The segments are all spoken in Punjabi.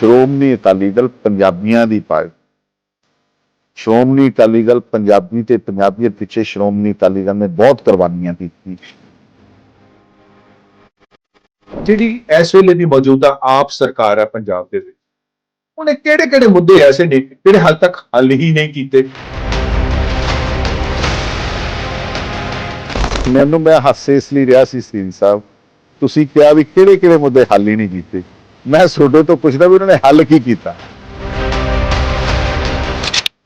ਸ਼੍ਰੋਮਣੀ ਅਕਾਲੀ ਦਲ ਪੰਜਾਬੀਆਂ ਦੀ ਪਾਰਟੀ। ਸ਼੍ਰੋਮਣੀ ਅਕਾਲੀ ਦਲ ਪੰਜਾਬੀ ਤੇ ਪੰਜਾਬੀਅਤ ਪਿੱਛੇ ਸ਼੍ਰੋਮਣੀ ਅਕਾਲੀ ਦਲ ਨੇ ਬਹੁਤ ਕੁਰਬਾਨੀਆਂ ਕੀਤੀ ਜਿਹੜੀ ਇਸ ਵੇਲੇ ਦੀ ਮੌਜੂਦਾ ਆਪ ਸਰਕਾਰ ਹੈ ਪੰਜਾਬ ਦੇ ਵਿੱਚ, ਉਹਨੇ ਕਿਹੜੇ ਕਿਹੜੇ ਮੁੱਦੇ ਐਸੇ ਨੇ ਜਿਹੜੇ ਹਾਲ ਤੱਕ ਹੱਲ ਹੀ ਨਹੀਂ ਕੀਤੇ? ਮੈਨੂੰ, ਮੈਂ ਹਾਸੇ ਇਸ ਲਈ ਰਿਹਾ ਸੀ ਸੀਨ ਸਾਹਿਬ। ਤੁਸੀਂ ਕਿਹਾ ਵੀ ਕਿਹੜੇ ਕਿਹੜੇ ਮੁੱਦੇ ਹੱਲ ਹੀ ਨਹੀਂ ਕੀਤੇ? ਮੈਂ ਤੁਹਾਡੇ ਤੋਂ ਪੁੱਛਦਾ ਵੀ ਉਹਨਾਂ ਨੇ ਹੱਲ ਕੀ ਕੀਤਾ?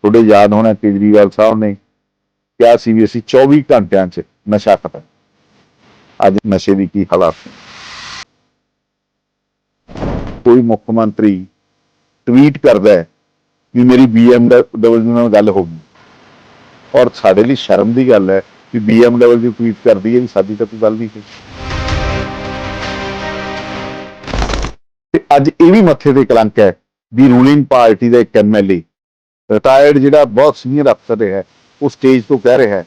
ਤੁਹਾਡੇ ਯਾਦ ਹੋਣਾ ਕੇਜਰੀਵਾਲ ਸਾਹਿਬ ਨੇ ਕਿਹਾ ਸੀ ਵੀ ਅਸੀਂ 24 ਘੰਟਿਆਂ 'ਚ ਨਸ਼ਾ ਖਤਮ। ਅੱਜ ਨਸ਼ੇ ਦੀ ਕੀ ਹਾਲਾਤ ਕੋਈ ਮੁੱਖ ਮੰਤਰੀ ਟਵੀਟ ਕਰਦਾ ਹੈ ਵੀ ਮੇਰੀ BMW ਨਾਲ ਗੱਲ ਹੋ ਗਈ। ਔਰ ਸਾਡੇ ਲਈ ਸ਼ਰਮ ਦੀ ਗੱਲ ਹੈ ਕਿ BMW ਦੀ ਟਵੀਟ ਕਰਦੀ ਹੈ ਵੀ ਸਾਡੀ ਤਾਂ ਕੋਈ ਗੱਲ ਨਹੀਂ ਹੈ ਤੇ ਅੱਜ ਇਹ ਵੀ ਮੱਥੇ ਤੇ ਕਲੰਕ ਹੈ ਵੀ ਰੂਲਿੰਗ ਪਾਰਟੀ ਦਾ ਇੱਕ ਐਮਐਲਏ ਰਿਟਾਇਰਡ ਜਿਹੜਾ ਬਹੁਤ ਸੀਨੀਅਰ ਅਫਸਰ ਰਿਹਾ ਉਹ ਸਟੇਜ ਤੋਂ ਕਹਿ ਰਿਹਾ ਹੈ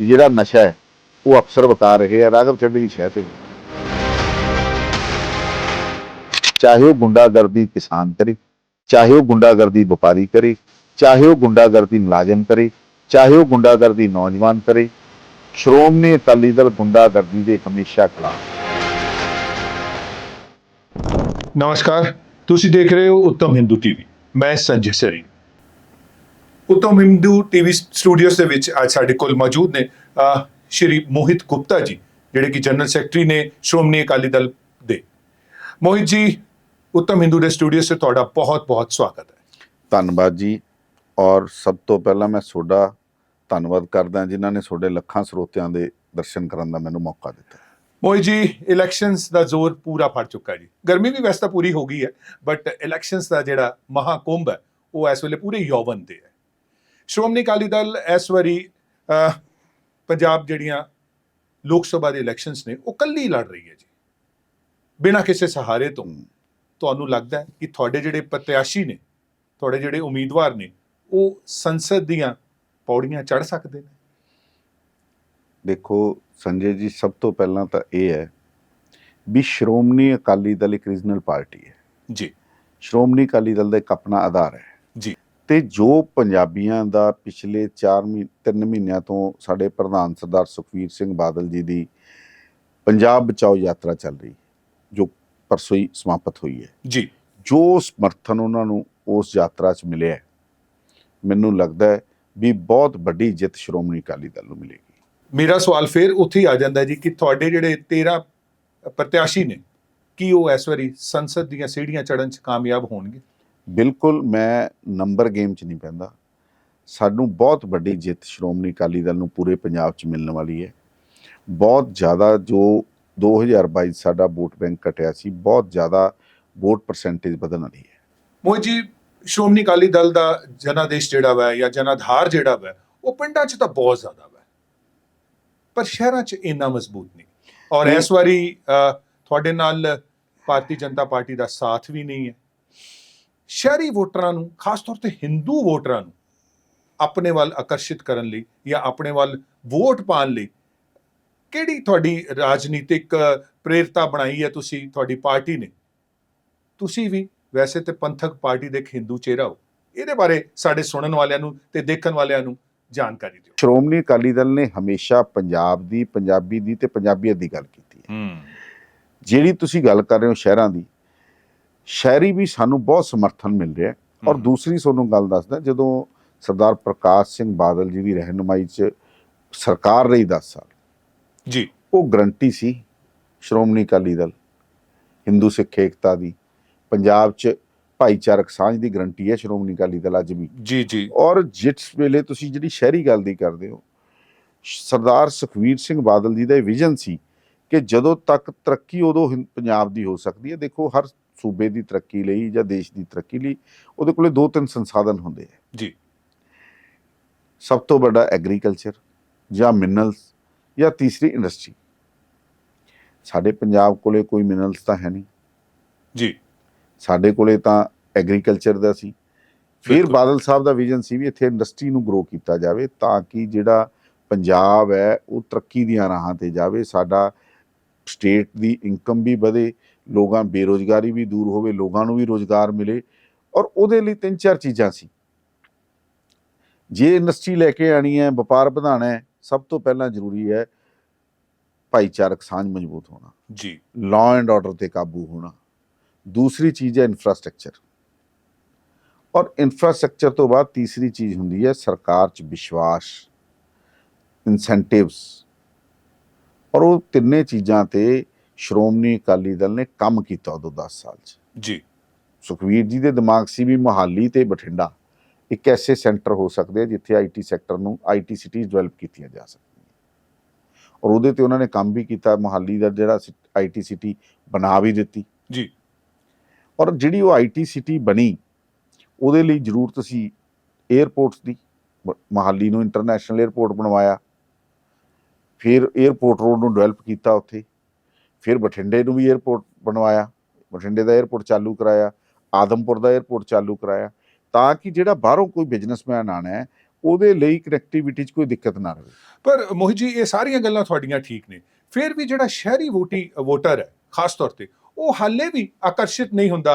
ਕਿ ਜਿਹੜਾ ਨਸ਼ਾ ਹੈ, ਉਹ ਅਫਸਰ ਬਤਾ ਰਹੇ ਆ ਰਾਘਵ ਚੱਡੀ ਦੀ ਸ਼ਹਿ ਤੇ ਚਾਹੇ ਉਹ ਗੁੰਡਾਗਰਦੀ ਕਿਸਾਨ ਕਰੇ, ਚਾਹੇ ਉਹ ਗੁੰਡਾਗਰਦੀ ਵਪਾਰੀ ਕਰੇ, ਚਾਹੇ ਉਹ ਗੁੰਡਾਗਰਦੀ ਮੁਲਾਜ਼ਮ ਕਰੇ, ਚਾਹੇ ਉਹ ਗੁੰਡਾਗਰਦੀ ਨੌਜਵਾਨ ਕਰੇ, ਸ਼੍ਰੋਮਣੀ ਅਕਾਲੀ ਦਲ ਗੁੰਡਾਗਰਦੀ ਦੇ ਹਮੇਸ਼ਾ ਖਿਲਾਫ ਨਮਸਕਾਰ ਤੁਸੀਂ ਦੇਖ ਰਹੇ ਹੋ ਉੱਤਮ ਹਿੰਦੂ ਟੀਵੀ। ਮੈਂ ਸੰਜੇ ਸਰੀ। ਉੱਤਮ ਹਿੰਦੂ ਟੀਵੀ ਸਟੂਡੀਓਸ ਦੇ ਵਿੱਚ ਅੱਜ ਸਾਡੇ ਕੋਲ ਮੌਜੂਦ ਨੇ ਸ਼੍ਰੀ ਮੋਹਿਤ ਗੁਪਤਾ ਜੀ ਜਿਹੜੇ ਕਿ ਜਨਰਲ ਸੈਕਟਰੀ ਨੇ ਸ਼੍ਰੋਮਣੀ ਅਕਾਲੀ ਦਲ ਦੇ। ਮੋਹਿਤ ਜੀ ਉੱਤਮ ਹਿੰਦੂ ਦੇ ਸਟੂਡੀਓ 'ਤੇ ਤੁਹਾਡਾ ਬਹੁਤ-ਬਹੁਤ ਸਵਾਗਤ ਹੈ। ਧੰਨਵਾਦ ਜੀ। ਔਰ ਸਭ ਤੋਂ ਪਹਿਲਾਂ ਮੈਂ ਤੁਹਾਡਾ ਧੰਨਵਾਦ ਕਰਦਾ ਜਿਨ੍ਹਾਂ ਨੇ ਤੁਹਾਡੇ ਲੱਖਾਂ ਸਰੋਤਿਆਂ ਦੇ ਦਰਸ਼ਨ ਕਰਨ ਦਾ ਮੈਨੂੰ ਮੌਕਾ ਦਿੱਤਾ। ਮੋਹਿਤ ਜੀ ਇਲੈਕਸ਼ਨਸ ਦਾ ਜ਼ੋਰ ਪੂਰਾ ਫੜ ਚੁੱਕਾ ਜੀ। ਗਰਮੀ ਵੀ ਵੈਸੇ ਤਾਂ ਪੂਰੀ ਹੋ ਗਈ ਹੈ ਬਟ ਇਲੈਕਸ਼ਨਸ ਦਾ ਜਿਹੜਾ ਮਹਾਕੁੰਭ ਹੈ, ਉਹ ਇਸ ਵੇਲੇ ਪੂਰੇ ਯੋਵਨ ਤੇ ਹੈ। ਸ਼੍ਰੋਮਣੀ ਅਕਾਲੀ ਦਲ ਇਸ ਵਾਰੀ ਪੰਜਾਬ ਜਿਹੜੀਆਂ ਲੋਕ ਸਭਾ ਦੇ ਇਲੈਕਸ਼ਨਸ ਨੇ, ਉਹ ਕੱਲੀ ਲੜ ਰਹੀ ਹੈ ਜੀ। ਬਿਨਾਂ ਕਿਸੇ ਸਹਾਰੇ ਤੋਂ ਤੁਹਾਨੂੰ ਲੱਗਦਾ ਕਿ ਤੁਹਾਡੇ ਜਿਹੜੇ ਪ੍ਰਤਿਆਸ਼ੀ ਨੇ, ਤੁਹਾਡੇ ਜਿਹੜੇ ਉਮੀਦਵਾਰ ਨੇ, ਉਹ ਸੰਸਦ ਦੀਆਂ ਪੌੜੀਆਂ ਚੜ ਸਕਦੇ ਨੇ? ਦੇਖੋ ਸੰਜੇ ਜੀ ਸਭ ਤੋਂ ਪਹਿਲਾਂ ਤਾਂ ਇਹ ਹੈ ਵੀ ਸ਼੍ਰੋਮਣੀ ਅਕਾਲੀ ਦਲ ਇੱਕ ਰੀਜਨਲ ਪਾਰਟੀ ਹੈ। ਜੀ। ਸ਼੍ਰੋਮਣੀ ਅਕਾਲੀ ਦਲ ਦਾ ਇੱਕ ਆਪਣਾ ਆਧਾਰ ਹੈ। ਜੀ। ਤੇ ਜੋ ਪੰਜਾਬੀਆਂ ਦਾ ਪਿਛਲੇ 4 ਮਹੀਨੇ 3 ਮਹੀਨਿਆਂ ਤੋਂ ਸਾਡੇ ਪ੍ਰਧਾਨ ਸਰਦਾਰ ਸੁਖਵੀਰ ਸਿੰਘ ਬਾਦਲ ਜੀ ਦੀ ਪੰਜਾਬ ਬਚਾਓ ਯਾਤਰਾ ਚੱਲ ਰਹੀ ਜੋ ਪਰਸੋਂ ਹੀ ਸਮਾਪਤ ਹੋਈ ਹੈ। ਜੀ। ਜੋ ਸਮਰਥਨ ਉਹਨਾਂ ਨੂੰ ਉਸ ਯਾਤਰਾ 'ਚ ਮਿਲਿਆ ਮੈਨੂੰ ਲੱਗਦਾ ਹੈ ਵੀ ਬਹੁਤ ਵੱਡੀ ਜਿੱਤ ਸ਼੍ਰੋਮਣੀ ਅਕਾਲੀ ਦਲ ਨੂੰ ਮਿਲੇਗੀ। ਮੇਰਾ ਸਵਾਲ ਫਿਰ ਉੱਥੇ ਹੀ ਆ ਜਾਂਦਾ ਜੀ ਕਿ ਤੁਹਾਡੇ ਜਿਹੜੇ 13 ਪ੍ਰਤਿਆਸ਼ੀ ਨੇ ਕੀ ਉਹ ਇਸ ਵਾਰੀ ਸੰਸਦ ਦੀਆਂ ਸੀੜੀਆਂ ਚੜਨ 'ਚ ਕਾਮਯਾਬ ਹੋਣਗੇ? ਬਿਲਕੁਲ ਮੈਂ ਨੰਬਰ ਗੇਮ 'ਚ ਨਹੀਂ ਪੈਂਦਾ। ਸਾਨੂੰ ਬਹੁਤ ਵੱਡੀ ਜਿੱਤ ਸ਼੍ਰੋਮਣੀ ਅਕਾਲੀ ਦਲ ਨੂੰ ਪੂਰੇ ਪੰਜਾਬ 'ਚ ਮਿਲਣ ਵਾਲੀ ਹੈ। ਬਹੁਤ ਜ਼ਿਆਦਾ ਜੋ 2022 ਸਾਡਾ ਵੋਟ ਬੈਂਕ ਘਟਿਆ ਸੀ ਬਹੁਤ ਜ਼ਿਆਦਾ ਵੋਟ ਪਰਸੈਂਟੇਜ ਵਧਣ ਵਾਲੀ ਹੈ। ਮੋਹਿਤ ਜੀ ਸ਼੍ਰੋਮਣੀ ਅਕਾਲੀ ਦਲ ਦਾ ਜਨਾਦੇਸ਼ ਜਿਹੜਾ ਵਾ ਜਾਂ ਜਨਾਧਾਰ ਜਿਹੜਾ ਵਾ ਉਹ ਪਿੰਡਾਂ 'ਚ ਤਾਂ ਬਹੁਤ ਜ਼ਿਆਦਾ ਵਾ। ਪਰ ਸ਼ਹਿਰਾਂ 'ਚ ਇੰਨਾ ਮਜ਼ਬੂਤ ਨਹੀਂ। ਔਰ। ਇਸ ਵਾਰੀ ਤੁਹਾਡੇ ਨਾਲ ਭਾਰਤੀ ਜਨਤਾ ਪਾਰਟੀ ਦਾ ਸਾਥ ਵੀ ਨਹੀਂ ਹੈ। ਸ਼ਹਿਰੀ ਵੋਟਰਾਂ ਨੂੰ ਖਾਸ ਤੌਰ ਤੇ ਹਿੰਦੂ ਵੋਟਰਾਂ ਨੂੰ ਆਪਣੇ ਵੱਲ ਆਕਰਸ਼ਿਤ ਕਰਨ ਲਈ ਜਾਂ ਆਪਣੇ ਵੱਲ ਵੋਟ ਪਾਉਣ ਲਈ ਕਿਹੜੀ ਤੁਹਾਡੀ ਰਾਜਨੀਤਿਕ ਪ੍ਰੇਰਤਾ ਬਣਾਈ ਹੈ ਤੁਸੀਂ ਤੁਹਾਡੀ ਪਾਰਟੀ ਨੇ? ਤੁਸੀਂ ਵੀ ਵੈਸੇ ਤੇ ਪੰਥਕ ਪਾਰਟੀ ਦੇ ਹਿੰਦੂ ਚਿਹਰਾ ਹੋ। ਇਹਦੇ ਬਾਰੇ ਸਾਡੇ ਸੁਣਨ ਵਾਲਿਆਂ ਨੂੰ ਤੇ ਦੇਖਣ ਵਾਲਿਆਂ ਨੂੰ ਜਾਣਕਾਰੀ ਦਿਓ। ਸ਼੍ਰੋਮਣੀ ਅਕਾਲੀ ਦਲ ਨੇ ਹਮੇਸ਼ਾ ਪੰਜਾਬ ਦੀ ਪੰਜਾਬੀ ਦੀ ਤੇ ਪੰਜਾਬੀਅਤ ਦੀ ਗੱਲ ਕੀਤੀ ਹੈ। ਜਿਹੜੀ ਤੁਸੀਂ ਗੱਲ ਕਰ ਰਹੇ ਹੋ ਸ਼ਹਿਰਾਂ ਦੀ ਸ਼ਹਿਰੀ ਵੀ ਸਾਨੂੰ ਬਹੁਤ ਸਮਰਥਨ ਮਿਲ ਰਿਹਾ ਔਰ। ਦੂਸਰੀ ਤੁਹਾਨੂੰ ਗੱਲ ਦੱਸਦਾ ਜਦੋਂ ਸਰਦਾਰ ਪ੍ਰਕਾਸ਼ ਸਿੰਘ ਬਾਦਲ ਜੀ ਦੀ ਰਹਿਨੁਮਾਈ 'ਚ ਸਰਕਾਰ ਰਹੀ 10 ਸਾਲ ਜੀ। ਉਹ ਗਰੰਟੀ ਸੀ ਸ਼੍ਰੋਮਣੀ ਅਕਾਲੀ ਦਲ ਹਿੰਦੂ ਸਿੱਖ ਏਕਤਾ ਦੀ ਪੰਜਾਬ 'ਚ ਭਾਈਚਾਰਕ ਸਾਂਝ ਦੀ ਗਰੰਟੀ ਹੈ ਸ਼੍ਰੋਮਣੀ ਅਕਾਲੀ ਦਲ ਅੱਜ ਵੀ। ਜੀ ਜੀ। ਔਰ ਜਿਸ ਵੇਲੇ ਤੁਸੀਂ ਜਿਹੜੀ ਸ਼ਹਿਰੀ ਗੱਲ ਦੀ ਕਰਦੇ ਹੋ ਸਰਦਾਰ ਸੁਖਵੀਰ ਸਿੰਘ ਬਾਦਲ ਜੀ ਦਾ ਇਹ ਵਿਜ਼ਨ ਸੀ ਕਿ ਜਦੋਂ ਤੱਕ ਤਰੱਕੀ ਉਦੋਂ ਪੰਜਾਬ ਦੀ ਹੋ ਸਕਦੀ ਹੈ। ਦੇਖੋ ਹਰ ਸੂਬੇ ਦੀ ਤਰੱਕੀ ਲਈ ਜਾਂ ਦੇਸ਼ ਦੀ ਤਰੱਕੀ ਲਈ ਉਹਦੇ ਕੋਲੇ ਦੋ ਤਿੰਨ ਸੰਸਾਧਨ ਹੁੰਦੇ ਆ। ਜੀ। ਸਭ ਤੋਂ ਵੱਡਾ ਐਗਰੀਕਲਚਰ ਜਾਂ ਮਿਨਰਲਸ ਜਾਂ ਤੀਸਰੀ ਇੰਡਸਟਰੀ ਸਾਡੇ ਪੰਜਾਬ ਕੋਲੇ ਕੋਈ ਮਿਨਰਲਸ ਤਾਂ ਹੈ ਨਹੀਂ। ਜੀ। ਸਾਡੇ ਕੋਲੇ ਤਾਂ ਐਗਰੀਕਲਚਰ ਦਾ ਸੀ। ਫਿਰ। ਬਾਦਲ ਸਾਹਿਬ ਦਾ ਵਿਜ਼ਨ ਸੀ ਵੀ ਇੱਥੇ ਇੰਡਸਟਰੀ ਨੂੰ ਗਰੋ ਕੀਤਾ ਜਾਵੇ ਤਾਂ ਕਿ ਜਿਹੜਾ ਪੰਜਾਬ ਹੈ ਉਹ ਤਰੱਕੀ ਦੀਆਂ ਰਾਹਾਂ ਤੇ ਜਾਵੇ ਸਾਡਾ ਸਟੇਟ ਦੀ ਇਨਕਮ ਵੀ ਵਧੇ ਲੋਕਾਂ ਬੇਰੋਜ਼ਗਾਰੀ ਵੀ ਦੂਰ ਹੋਵੇ ਲੋਕਾਂ ਨੂੰ ਵੀ ਰੋਜ਼ਗਾਰ ਮਿਲੇ ਔਰ ਉਹਦੇ ਲਈ ਤਿੰਨ ਚਾਰ ਚੀਜ਼ਾਂ ਸੀ। ਜੇ ਇੰਡਸਟਰੀ ਲੈ ਕੇ ਆਣੀ ਹੈ ਵਪਾਰ ਵਧਾਉਣਾ ਹੈ ਸਭ ਤੋਂ ਪਹਿਲਾਂ ਜ਼ਰੂਰੀ ਹੈ ਭਾਈਚਾਰਕ ਸਾਂਝ ਮਜ਼ਬੂਤ ਹੋਣਾ। ਜੀ। ਲਾਅ ਐਂਡ ਆਰਡਰ ਤੇ ਕਾਬੂ ਹੋਣਾ। ਦੂਸਰੀ ਚੀਜ਼ ਹੈ ਇਨਫਰਾਸਟ੍ਰਕਚਰ ਔਰ ਇਨਫਰਾਸਟ੍ਰਕਚਰ ਤੋਂ ਬਾਅਦ ਤੀਸਰੀ ਚੀਜ਼ ਹੁੰਦੀ ਹੈ ਸਰਕਾਰ 'ਚ ਵਿਸ਼ਵਾਸ ਇਨਸੈਂਟਿਵਸ ਔਰ ਉਹ ਤਿੰਨੇ ਚੀਜ਼ਾਂ ਤੇ ਸ਼੍ਰੋਮਣੀ ਅਕਾਲੀ ਦਲ ਨੇ ਕੰਮ ਕੀਤਾ ਉਦੋਂ 10 ਸਾਲ 'ਚ। ਜੀ। ਸੁਖਵੀਰ ਜੀ ਦੇ ਦਿਮਾਗ ਸੀ ਵੀ ਮੋਹਾਲੀ ਤੇ ਬਠਿੰਡਾ ਇੱਕ ਐਸੇ ਸੈਂਟਰ ਹੋ ਸਕਦੇ ਆ ਜਿੱਥੇ ਆਈਟੀ ਸੈਕਟਰ ਨੂੰ ਆਈਟੀ ਸਿਟੀਜ਼ ਡਿਵੈਲਪ ਕੀਤੀਆਂ ਜਾ ਸਕਦੀਆਂ ਔਰ ਉਹਦੇ ਤੇ ਉਹਨਾਂ ਨੇ ਕੰਮ ਵੀ ਕੀਤਾ ਮੋਹਾਲੀ ਦਾ ਜਿਹੜਾ ਆਈਟੀ ਸਿਟੀ ਬਣਾ ਵੀ ਦਿੱਤੀ। ਜੀ। ਔਰ ਜਿਹੜੀ ਉਹ ਆਈਟੀ ਸਿਟੀ ਬਣੀ ਉਹਦੇ ਲਈ ਜ਼ਰੂਰਤ ਸੀ 에ਅਰਪੋਰਟਸ ਦੀ ਮਹਾਲੀ ਨੂੰ ਇੰਟਰਨੈਸ਼ਨਲ 에ਅਰਪੋਰਟ ਬਣਵਾਇਆ। ਫਿਰ 에ਅਰਪੋਰਟ ਰੋਡ ਨੂੰ ਡਿਵੈਲਪ ਕੀਤਾ ਉੱਥੇ। ਫਿਰ ਬਠਿੰਡੇ ਨੂੰ ਵੀ 에ਅਰਪੋਰਟ ਬਣਵਾਇਆ। ਬਠਿੰਡੇ ਦਾ 에ਅਰਪੋਰਟ ਚਾਲੂ ਕਰਾਇਆ। ਆਦਮਪੁਰ ਦਾ 에ਅਰਪੋਰਟ ਚਾਲੂ ਕਰਾਇਆ। ਤਾਂ ਕਿ ਜਿਹੜਾ ਬਾਹਰੋਂ ਕੋਈ ਬਿਜ਼ਨਸਮੈਨ ਆਣਾ ਹੈ, ਉਹਦੇ ਲਈ ਕਨੈਕਟੀਵਿਟੀ 'ਚ ਕੋਈ ਦਿੱਕਤ ਨਾ ਰਹੇ। ਪਰ ਮੋਹਿਤ ਜੀ, ਇਹ ਸਾਰੀਆਂ ਗੱਲਾਂ ਤੁਹਾਡੀਆਂ ਠੀਕ ਨੇ। ਫਿਰ ਵੀ ਜਿਹੜਾ ਸ਼ਹਿਰੀ ਵੋਟੀ, ਵੋਟਰ ਹੈ, ਖਾਸ ਤੌਰ ਤੇ ਉਹ ਹਾਲੇ ਵੀ ਆਕਰਸ਼ਿਤ ਨਹੀਂ ਹੁੰਦਾ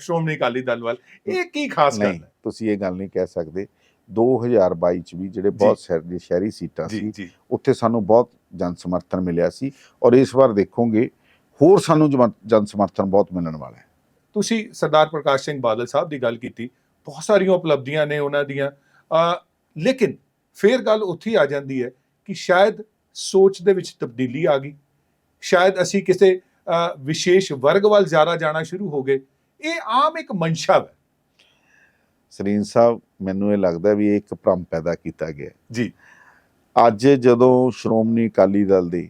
ਸ਼੍ਰੋਮਣੀ ਅਕਾਲੀ ਦਲ ਵੱਲ। ਇਹ ਕੀ ਖਾਸ ਗੱਲ ਹੈ? ਤੁਸੀਂ ਇਹ ਗੱਲ ਨਹੀਂ ਕਹਿ ਸਕਦੇ। 2022 ਚ ਵੀ ਜਿਹੜੇ ਬਹੁਤ ਸ਼ਹਿਰੀ ਸ਼ਹਿਰੀ ਸੀਟਾਂ ਸੀ ਉੱਥੇ ਸਾਨੂੰ ਬਹੁਤ ਜਨ ਸਮਰਥਨ ਮਿਲਿਆ ਸੀ ਔਰ ਇਸ ਵਾਰ ਦੇਖੋਗੇ ਹੋਰ ਸਾਨੂੰ ਜਨ ਸਮਰਥਨ ਬਹੁਤ ਮਿਲਣ ਵਾਲਾ ਹੈ। ਤੁਸੀਂ ਸਰਦਾਰ ਪ੍ਰਕਾਸ਼ ਸਿੰਘ ਬਾਦਲ ਸਾਹਿਬ ਦੀ ਗੱਲ ਕੀਤੀ ਬਹੁਤ ਸਾਰੀਆਂ ਉਪਲਬਧੀਆਂ ਨੇ ਉਹਨਾਂ ਦੀਆਂ। ਲੇਕਿਨ ਫੇਰ ਗੱਲ ਉੱਥੇ ਆ ਜਾਂਦੀ ਹੈ ਕਿ ਸ਼ਾਇਦ ਸੋਚ ਦੇ ਵਿੱਚ ਤਬਦੀਲੀ ਆ ਗਈ। ਸ਼ਾਇਦ ਅਸੀਂ ਕਿਸੇ ਵਿਸ਼ੇਸ਼ ਵਰਗ ਵੱਲ ਜ਼ਿਆਦਾ ਜਾਣਾ ਸ਼ੁਰੂ ਹੋ ਗਏ। ਇਹ ਆਮ ਇੱਕ ਮਨਸ਼ਾ ਹੈ। ਸਰੀਨ ਸਾਹਿਬ ਮੈਨੂੰ ਇਹ ਲੱਗਦਾ ਵੀ ਇਹ ਇੱਕ ਭ੍ਰਮ ਪੈਦਾ ਕੀਤਾ ਗਿਆ। ਜੀ। ਅੱਜ ਜਦੋਂ ਸ਼੍ਰੋਮਣੀ ਅਕਾਲੀ ਦਲ ਦੇ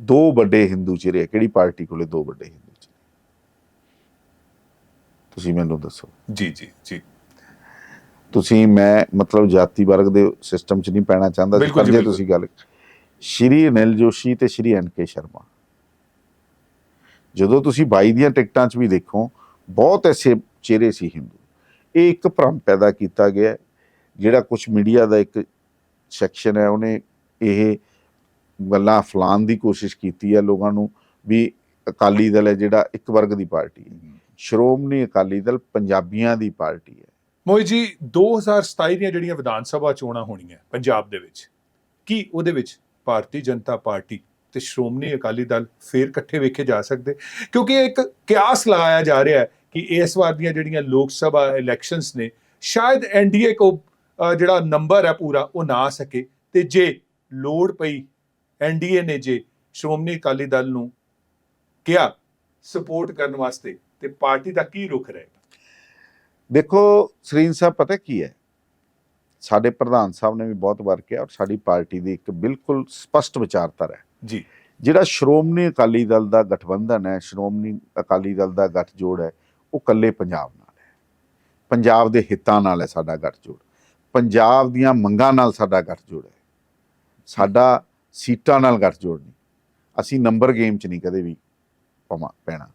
ਦੋ ਵੱਡੇ ਹਿੰਦੂ ਚਿਹਰੇ ਕਿਹੜੀ ਪਾਰਟੀ ਕੋਲੇ ਦੋ ਵੱਡੇ ਹਿੰਦੂ ਚਿਹਰੇ? ਤੁਸੀਂ ਮੈਨੂੰ ਦੱਸੋ। ਜੀ ਜੀ ਜੀ। ਤੁਸੀਂ ਮੈਂ ਮਤਲਬ ਜਾਤੀ ਵਰਗ ਦੇ ਸਿਸਟਮ 'ਚ ਨਹੀਂ ਪੈਣਾ ਚਾਹੁੰਦਾ ਸੀ, ਬਿਲਕੁਲ ਪਰ ਜੀ, ਜੇ ਬਿਲਕੁਲ। ਤੁਸੀਂ ਗੱਲ ਸ਼੍ਰੀ ਅਨਿਲ ਜੋਸ਼ੀ ਤੇ ਸ਼੍ਰੀ ਐਨ ਕੇ ਸ਼ਰਮਾ। ਜਦੋਂ ਤੁਸੀਂ ਬਾਈ ਦੀਆਂ ਟਿਕਟਾਂ 'ਚ ਵੀ ਦੇਖੋ ਬਹੁਤ ਐਸੇ ਚਿਹਰੇ ਸੀ ਹਿੰਦੂ। ਇਹ ਇੱਕ ਭ੍ਰਮ ਪੈਦਾ ਕੀਤਾ ਗਿਆ ਜਿਹੜਾ ਕੁਝ ਮੀਡੀਆ ਦਾ ਇੱਕ ਸੈਕਸ਼ਨ ਹੈ ਉਹਨੇ ਇਹ ਗੱਲਾਂ ਫਲਾਣ ਦੀ ਕੋਸ਼ਿਸ਼ ਕੀਤੀ ਹੈ ਲੋਕਾਂ ਨੂੰ ਵੀ ਅਕਾਲੀ ਦਲ ਹੈ ਜਿਹੜਾ ਇੱਕ ਵਰਗ ਦੀ ਪਾਰਟੀ ਹੈ। ਸ਼੍ਰੋਮਣੀ ਅਕਾਲੀ ਦਲ ਪੰਜਾਬੀਆਂ ਦੀ ਪਾਰਟੀ ਹੈ। ਮੋਹਿਤ ਜੀ 2027 ਦੀਆਂ ਜਿਹੜੀਆਂ ਵਿਧਾਨ ਸਭਾ ਚੋਣਾਂ ਹੋਣੀਆਂ ਪੰਜਾਬ ਦੇ ਵਿੱਚ ਕੀ ਉਹਦੇ ਵਿੱਚ? ਭਾਰਤੀ ਜਨਤਾ ਪਾਰਟੀ ਤੇ ਸ਼੍ਰੋਮਣੀ ਅਕਾਲੀ ਦਲ ਫੇਰ ਇਕੱਠੇ ਵੇਖੇ ਜਾ ਸਕਦੇ। ਕਿਉਂਕਿ ਇੱਕ ਕਿਆਸ ਲਗਾਇਆ ਜਾ ਰਿਹਾ ਹੈ ਕਿ ਇਸ ਵਾਰ ਦੀਆਂ ਜਿਹੜੀਆਂ ਲੋਕ ਸਭਾ ਇਲੈਕਸ਼ਨਸ ਨੇ, ਸ਼ਾਇਦ ਐਨਡੀਏ ਕੋ ਜਿਹੜਾ ਨੰਬਰ ਹੈ ਪੂਰਾ, ਉਹ ਨਾ ਆ ਸਕੇ। ਤੇ ਜੇ ਲੋੜ ਪਈ ਐਨਡੀਏ ਨੇ ਜੇ ਸ਼੍ਰੋਮਣੀ ਅਕਾਲੀ ਦਲ ਨੂੰ ਕਿਹਾ ਸਪੋਰਟ ਕਰਨ ਵਾਸਤੇ, ਤੇ ਪਾਰਟੀ ਦਾ ਕੀ ਰੁਖ ਰਹੇਗਾ? ਦੇਖੋ, ਸਰੀਨ ਸਾਹਿਬ, ਪਤਾ ਕੀ ਹੈ? ਸਾਡੇ ਪ੍ਰਧਾਨ ਸਾਹਿਬ ਨੇ ਵੀ ਬਹੁਤ ਵਾਰ ਕਿਹਾ ਔਰ ਸਾਡੀ ਪਾਰਟੀ ਦੀ ਇੱਕ ਬਿਲਕੁਲ ਸਪਸ਼ਟ ਵਿਚਾਰਧਾਰਾ ਹੈ। ਜੀ। ਜਿਹੜਾ ਸ਼੍ਰੋਮਣੀ ਅਕਾਲੀ ਦਲ ਦਾ ਗਠਬੰਧਨ ਹੈ ਸ਼੍ਰੋਮਣੀ ਅਕਾਲੀ ਦਲ ਦਾ ਗੱਠਜੋੜ ਹੈ ਉਹ ਕੱਲੇ ਪੰਜਾਬ ਨਾਲ ਹੈ। ਪੰਜਾਬ ਦੇ ਹਿੱਤਾਂ ਨਾਲ ਹੈ ਸਾਡਾ ਗੱਠਜੋੜ। ਪੰਜਾਬ ਦੀਆਂ ਮੰਗਾਂ ਨਾਲ ਸਾਡਾ ਗੱਠਜੋੜ ਹੈ। ਸਾਡਾ ਸੀਟਾਂ ਨਾਲ ਗੱਠਜੋੜ ਨਹੀਂ। ਅਸੀਂ ਨੰਬਰ ਗੇਮ 'ਚ ਨਹੀਂ ਕਦੇ ਵੀ ਪੈਣਾ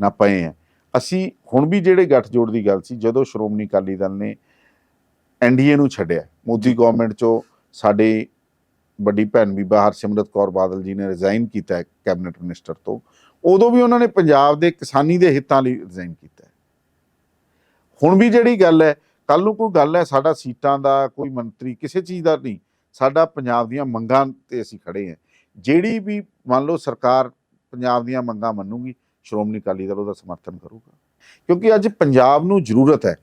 ਨਾ ਪਏ ਆ। ਅਸੀਂ ਹੁਣ ਵੀ ਜਿਹੜੇ ਗੱਠਜੋੜ ਦੀ ਗੱਲ ਸੀ ਜਦੋਂ ਸ਼੍ਰੋਮਣੀ ਅਕਾਲੀ ਦਲ ਨੇ ਐਨਡੀਏ ਨੂੰ ਛੱਡਿਆ। ਮੋਦੀ ਗਵਰਨਮੈਂਟ 'ਚੋਂ ਸਾਡੇ ਵੱਡੀ ਭੈਣ ਬੀਬਾ ਹਰਸਿਮਰਤ ਕੌਰ ਬਾਦਲ ਜੀ ਨੇ ਰਿਜ਼ਾਈਨ ਕੀਤਾ ਕੈਬਨਿਟ ਮਿਨਿਸਟਰ ਤੋਂ। ਉਦੋਂ ਵੀ ਉਹਨਾਂ ਨੇ ਪੰਜਾਬ ਦੇ ਕਿਸਾਨੀ ਦੇ ਹਿੱਤਾਂ ਲਈ ਰਿਜ਼ਾਈਨ ਕੀਤਾ ਹੁਣ ਵੀ ਜਿਹੜੀ ਗੱਲ ਹੈ ਕੱਲ ਨੂੰ ਕੋਈ ਗੱਲ ਹੈ, ਸਾਡਾ ਸੀਟਾਂ ਦਾ ਕੋਈ ਮੰਤਰੀ ਕਿਸੇ ਚੀਜ਼ ਦਾ ਨਹੀਂ, ਸਾਡਾ ਪੰਜਾਬ ਦੀਆਂ ਮੰਗਾਂ ਤੇ ਅਸੀਂ ਖੜੇ ਹਾਂ। ਜਿਹੜੀ ਵੀ ਮੰਨ ਲਓ ਸਰਕਾਰ ਪੰਜਾਬ ਦੀਆਂ ਮੰਗਾਂ ਮੰਨੂਗੀ, ਸ਼੍ਰੋਮਣੀ ਅਕਾਲੀ ਦਲ ਉਹਦਾ ਸਮਰਥਨ ਕਰੂਗਾ। ਕਿਉਂਕਿ ਅੱਜ ਪੰਜਾਬ ਨੂੰ ਜ਼ਰੂਰਤ ਹੈ,